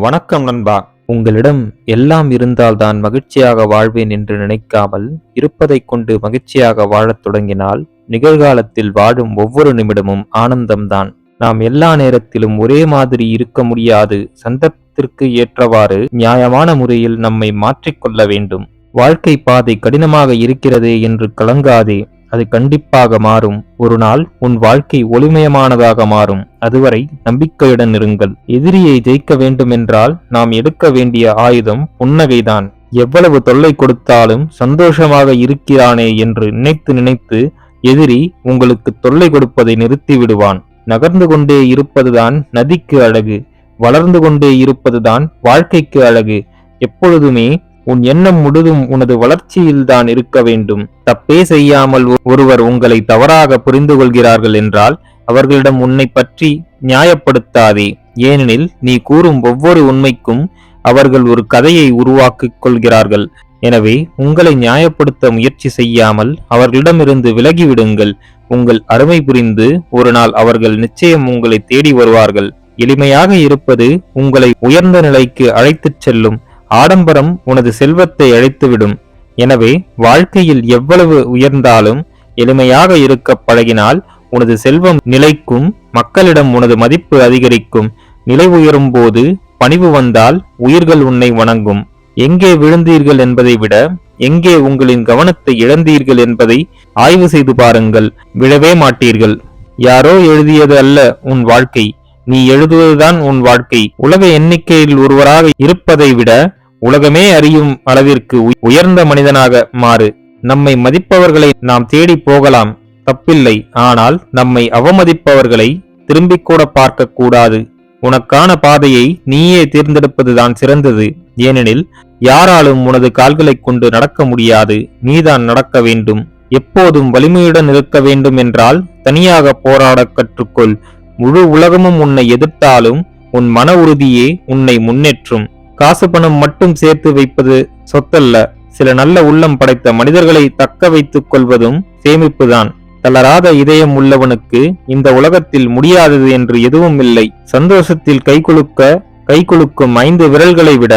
வணக்கம் நண்பா. உங்களிடம் எல்லாம் இருந்தால்தான் மகிழ்ச்சியாக வாழ்வேன் என்று நினைக்காமல் இருப்பதைக் கொண்டு மகிழ்ச்சியாக வாழத் தொடங்கினால் நிகழ்காலத்தில் வாழும் ஒவ்வொரு நிமிடமும் ஆனந்தம்தான். நாம் எல்லா நேரத்திலும் ஒரே மாதிரி இருக்க முடியாது. சந்தர்ப்பத்திற்கு ஏற்றவாறு நியாயமான முறையில் நம்மை மாற்றிக்கொள்ள வேண்டும். வாழ்க்கை பாதை கடினமாக இருக்கிறதே என்று கலங்காதே. அது கண்டிப்பாக மாறும். ஒரு நாள் உன் வாழ்க்கை ஒளிமயமானதாக மாறும். அதுவரை நம்பிக்கையுடன் இருங்கள். எதிரியை ஜெயிக்க வேண்டுமென்றால் நாம் எடுக்க வேண்டிய ஆயுதம் புன்னகைதான். எவ்வளவு தொல்லை கொடுத்தாலும் சந்தோஷமாக இருக்கிறானே என்று நினைத்து நினைத்து எதிரி உங்களுக்கு தொல்லை கொடுப்பதை நிறுத்தி விடுவான் நகர்ந்து கொண்டே இருப்பதுதான் நதிக்கு அழகு. வளர்ந்து கொண்டே இருப்பதுதான் வாழ்க்கைக்கு அழகு. எப்பொழுதுமே உன் எண்ணம் முழுதும் உனது வளர்ச்சியில்தான் இருக்க வேண்டும். தப்பே செய்யாமல் ஒருவர் உங்களை தவறாக புரிந்து கொள்கிறார்கள் என்றால் அவர்களிடம் உன்னை பற்றி நியாயப்படுத்தாதே. ஏனெனில் நீ கூறும் ஒவ்வொரு உண்மைக்கும் அவர்கள் ஒரு கதையை உருவாக்கிக் கொள்கிறார்கள். எனவே உங்களை நியாயப்படுத்த முயற்சி செய்யாமல் அவர்களிடமிருந்து விலகிவிடுங்கள். உங்கள் அருமை புரிந்து ஒரு நாள் அவர்கள் நிச்சயம் உங்களை தேடி வருவார்கள். எளிமையாக இருப்பது உங்களை உயர்ந்த நிலைக்கு அழைத்துச் செல்லும். ஆடம்பரம் உனது செல்வத்தை அழைத்துவிடும். எனவே வாழ்க்கையில் எவ்வளவு உயர்ந்தாலும் எளிமையாக இருக்க பழகினால் உனது செல்வம் நிலைக்கும் மக்களிடம் உனது மதிப்பு அதிகரிக்கும். நிலை உயரும் போது பணிவு வந்தால் உயிர்கள் உன்னை வணங்கும். எங்கே விழுந்தீர்கள் என்பதை விட எங்கே உங்களின் கவனத்தை இழந்தீர்கள் என்பதை ஆய்வு செய்து பாருங்கள். விழவே மாட்டீர்கள். யாரோ எழுதியது அல்ல உன் வாழ்க்கை. நீ எழுதுவதுதான் உன் வாழ்க்கை. உலக எண்ணிக்கையில் ஒருவராக இருப்பதை விட உலகமே அறியும் அளவிற்கு உயர்ந்த மனிதனாக மாறு. நம்மை மதிப்பவர்களை நாம் தேடி போகலாம். தப்பில்லை. ஆனால் நம்மை அவமதிப்பவர்களை திரும்பிக் கூட பார்க்க கூடாது. உனக்கான பாதையை நீயே தேர்ந்தெடுப்பதுதான் சிறந்தது. ஏனெனில் யாராலும் உனது கால்களை கொண்டு நடக்க முடியாது. நீதான் நடக்க வேண்டும். எப்போதும் வலிமையுடன் இருக்க வேண்டும் என்றால் தனியாக போராட கற்றுக்கொள். முழு உலகமும் உன்னை எதிர்த்தாலும் உன் மன உறுதியே உன்னை முன்னேற்றும். காசு பணம் மட்டும் சேர்த்து வைப்பது சொத்தல்ல. சில நல்ல உள்ளம் படைத்த மனிதர்களை தக்க வைத்துக் கொள்வதும் சேமிப்புதான். தளராத இதயம் உள்ளவனுக்கு இந்த உலகத்தில் முடியாதது என்று எதுவும் இல்லை. சந்தோஷத்தில் கைகுலுக்க கைகுலுக்கும் ஐந்து விரல்களை விட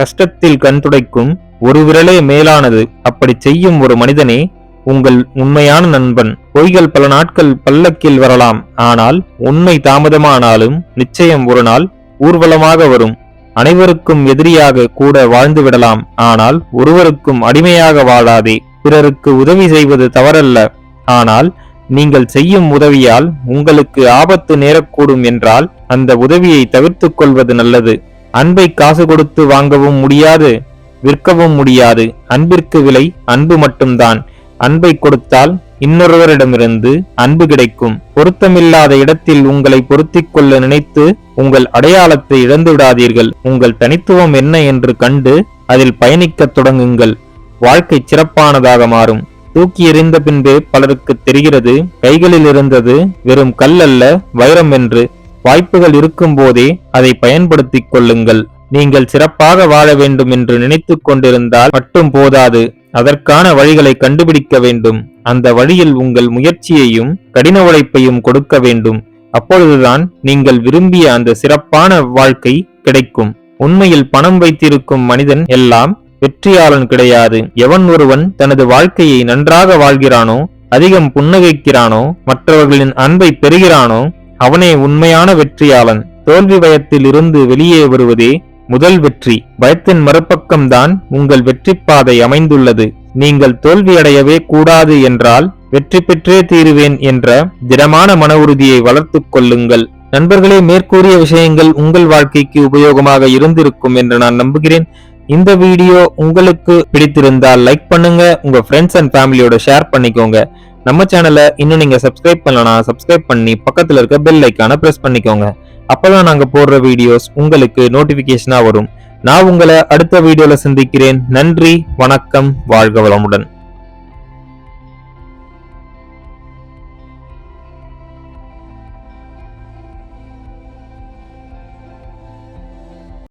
கஷ்டத்தில் கண் துடைக்கும் ஒரு விரலே மேலானது. அப்படி செய்யும் ஒரு மனிதனே உங்கள் உண்மையான நண்பன். பொய்கள் பல நாட்கள் பல்லக்கில் வரலாம். ஆனால் உண்மை தாமதமானாலும் நிச்சயம் ஒரு நாள் ஊர்வலமாக வரும். அனைவருக்கும் எதிரியாக கூட வாழ்ந்து விடலாம். ஆனால் ஒருவருக்கும் அடிமையாக வாழாதே. பிறருக்கு உதவி செய்வது தவறல்ல. ஆனால் நீங்கள் செய்யும் உதவியால் உங்களுக்கு ஆபத்து நேரக்கூடும் என்றால் அந்த உதவியை தவிர்த்துக் கொள்வது நல்லது. அன்பை காசு கொடுத்து வாங்கவும் முடியாது விற்கவும் முடியாது. அன்பிற்கு விலை அன்பு மட்டும்தான். அன்பை கொடுத்தால் இன்னொருவரிடமிருந்து அன்பு கிடைக்கும். பொருத்தமில்லாத இடத்தில் உங்களை பொருத்திக் கொள்ள நினைத்து உங்கள் அடையாளத்தை இழந்து விடாதீர்கள் உங்கள் தனித்துவம் என்ன என்று கண்டு அதில் பயணிக்கத் தொடங்குங்கள். வாழ்க்கை சிறப்பானதாக மாறும். தூக்கி எறிந்த பின்பே பலருக்கு தெரிகிறது கைகளில் இருந்தது வெறும் கல் அல்ல வைரம் என்று. வாய்ப்புகள் இருக்கும் போதே அதை பயன்படுத்திக் கொள்ளுங்கள். நீங்கள் சிறப்பாக வாழ வேண்டும் என்று நினைத்துக் கொண்டிருந்தால் மட்டும் போதாது. அதற்கான வழிகளை கண்டுபிடிக்க வேண்டும். அந்த வழியில் உங்கள் முயற்சியையும் கடின உழைப்பையும் கொடுக்க வேண்டும். அப்பொழுதுதான் நீங்கள் விரும்பிய அந்த சிறப்பான வாழ்க்கை கிடைக்கும். உண்மையில் பணம் வைத்திருக்கும் மனிதன் எல்லாம் வெற்றியாளன் கிடையாது. எவன் ஒருவன் தனது வாழ்க்கையை நன்றாக வாழ்கிறானோ அதிகம் புன்னகைக்கிறானோ மற்றவர்களின் அன்பை பெறுகிறானோ அவனே உண்மையான வெற்றியாளன். தோல்வி பயத்தில் இருந்து வெளியே வருவதே முதல் வெற்றி. பயத்தின் மறுபக்கம்தான் உங்கள் வெற்றி பாதை அமைந்துள்ளது. நீங்கள் தோல்வியடையவே கூடாது என்றால் வெற்றி பெற்றே தீருவேன் என்ற திடமான மன உறுதியை வளர்த்துக் கொள்ளுங்கள். நண்பர்களே மேற்கூறிய விஷயங்கள் உங்கள் வாழ்க்கைக்கு உபயோகமாக இருந்திருக்கும் என்று நான் நம்புகிறேன். இந்த வீடியோ உங்களுக்கு பிடித்திருந்தால் லைக் பண்ணுங்க உங்க ஃப்ரெண்ட்ஸ் அண்ட் ஃபேமிலியோட ஷேர் பண்ணிக்கோங்க. நம்ம சேனலை இன்னும் நீங்க சப்ஸ்கிரைப் பண்ணலனா சப்ஸ்கிரைப் பண்ணி பக்கத்தில் இருக்க பெல் ஐக்கான பிரஸ் பண்ணிக்கோங்க. அப்பதான் நாங்க போடுற வீடியோஸ் உங்களுக்கு நோட்டிபிகேஷனா வரும். நான் உங்களை அடுத்த வீடியோல சந்திக்கிறேன். நன்றி வணக்கம் வாழ்க வளமுடன்.